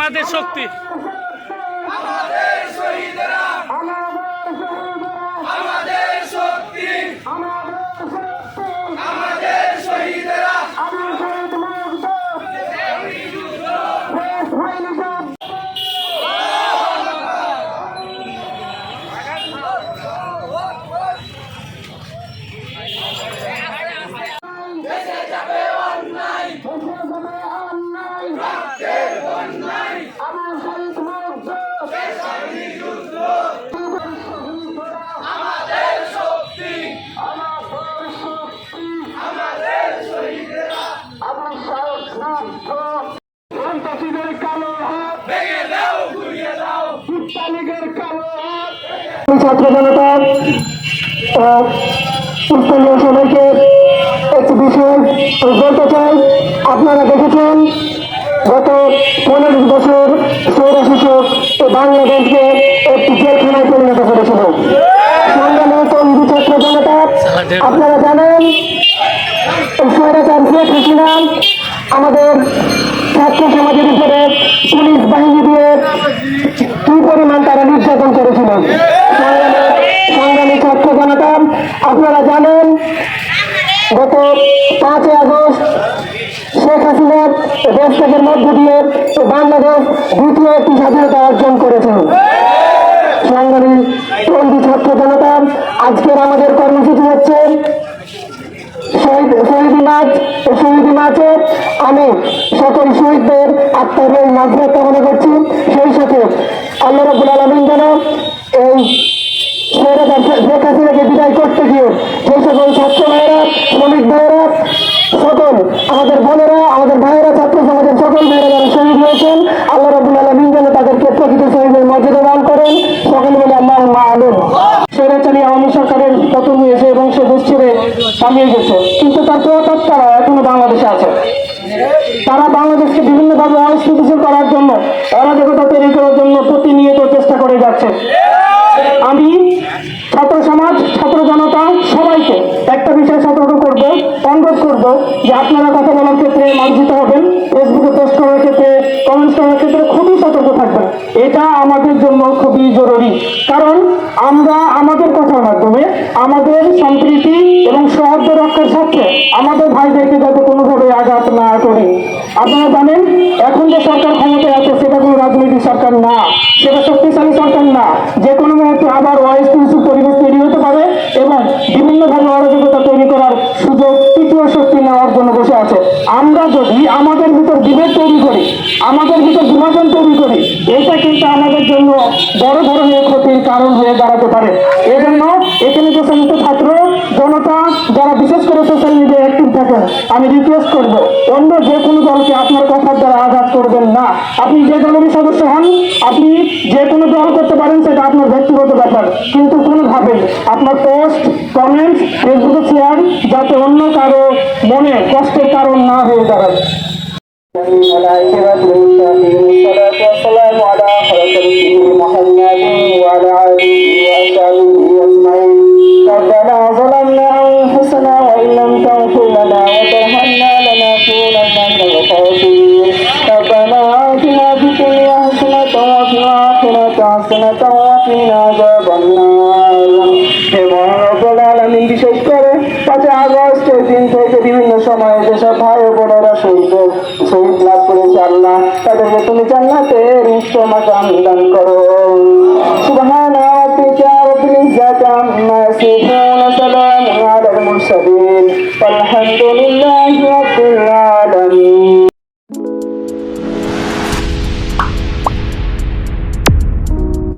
আমাদের শক্তি। ছাত্র জনতা উত্তরীয় সবাইকে একটি বিষয় বলতে চাই আপনারা দেখেছেন গত পনেরো বছর সৌরশাসক এই বাংলাদেশকে একটি জেলখানায় পরিণত করেছিল। সংগ্রামে তৈরি ছাত্র জনতা, আপনারা জানেন স্বৈরাচার শেখ হাসিনা আমাদের ছাত্র সমাজের উপরে পুলিশ বাহিনী দিয়ে কি পরিমাণ তারা নির্যাতন করেছিল? সংগ্রামী- ছাত্র জনতা আপনারা জানেন, গত পাঁচই আগস্ট শেখ হাসিনা দেশ ত্যাগের মধ্য দিয়ে বাংলাদেশ দ্বিতীয় একটি স্বাধীনতা অর্জন করেছে সংগ্রামী তৈরি ছাত্র জনতা আজকের আমাদের কর্মসূচি হচ্ছে শহীদ শহীদ মাছ শহীদ মাছে আমি সকল শহীদদের আত্মার মাঝরাত কামনা করছি। সেই সাথে আল্লাহ রব্বুল আলমিন যেন এই বিদায় করতে গিয়ে সেই সকল ছাত্র ভাইয়েরা, শ্রমিক ভাইয়েরা, সকল আমাদের বোনেরা, আমাদের ভাইয়েরা, ছাত্র সমাজের সকল ভাইয়েরা যারা শহীদ হয়েছেন, আল্লাহ রব্বুল আলমিন যেন তাদেরকে প্রকৃত শহীদের মর্যাদা দান করেন। সকল বলে আল্লাহ আলম স্বৈরাচারী আওয়ামী সরকারের পতন হয়েছে এবং সে দেশ ছেড়ে গেছে। কিন্তু তার প্রতারা এখনও বাংলাদেশে আছে তারা বাংলাদেশকে বিভিন্নভাবে অস্থিতিশীল করার জন্য, অরাজকতা তৈরি করার জন্য প্রতিনিয়ত চেষ্টা করে যাচ্ছে। আমি ছাত্র সমাজ, ছাত্র জনতা সবাইকে একটা বিষয়ে সতর্ক করব, অনুরোধ করব যে আপনারা কথা বলার ক্ষেত্রে মার্জিত হবেন ফেসবুকে পোস্ট করার ক্ষেত্রে কমেন্টস করার ক্ষেত্রে খুবই সতর্ক থাকবেন। এটা আমাদের জন্য খুবই জরুরি। কারণ আমরা আমাদের কথার মাধ্যমে আমাদের সম্প্রীতি এবং সৌহার্দ্য রক্ষার স্বার্থে আমাদের ভাইদেরকে যাতে আঘাত না করি। আপনারা জানেন, এখন যে সরকার ক্ষমতায় আছে, সেটা কোনো রাজনৈতিক সরকার না, সেটা শক্তিশালী সরকার না। যে কোনো মুহূর্তে আবার অস্থিতিশীল পরিবেশ তৈরি হতে পারে এবং বিভিন্নভাবে অরাজকতা তৈরি করার সুযোগ, তৃতীয় শক্তি নেওয়ার জন্য বসে আছে। আমরা যদি আমাদের ভিতর বিভেদ তৈরি করি, আমাদের ভিতর বিভাজন তৈরি করি, এটা কিন্তু আমাদের জন্য বড় ধরনের ক্ষতির কারণ হয়ে দাঁড়াতে পারে। এজন্য এখানে যে সমস্ত ছাত্র, জনতা, যারা বিশেষ করে সোশ্যাল আমি রিকোয়েস্ট করব অন্য যে কোনো দলকে আপনার কথার দ্বারা আঘাত করবেন না আপনি যে দলেরই সদস্য হন আপনি যে কোনো দল করতে পারেন সেটা আপনার ব্যক্তিগত ব্যাপার কিন্তু কোনোভাবে আপনার পোস্ট কমেন্ট ফেসবুকে শেয়ার যাতে অন্য কারো মনে কষ্টের কারণ না হয়ে দাঁড়ায় الملائكة والتقيم الصلاة والسلام على خلق محمد وعلى آله وأصحابه أجمعين ربنا ظلمنا أنفسنا وإن لم تغفر হাসনাতা ওয়া কিনা আযাবান নার হে মহান রব্বুল আলামিন বিশেষ করে পাঁচই আগস্টের দিন থেকে বিভিন্ন সময়ে যেসব ভাই বোনেরা শহীদ শহীদ লাভ তাদেরকে তুমি জান্নাতের উচ্চ মাকাম দান করো।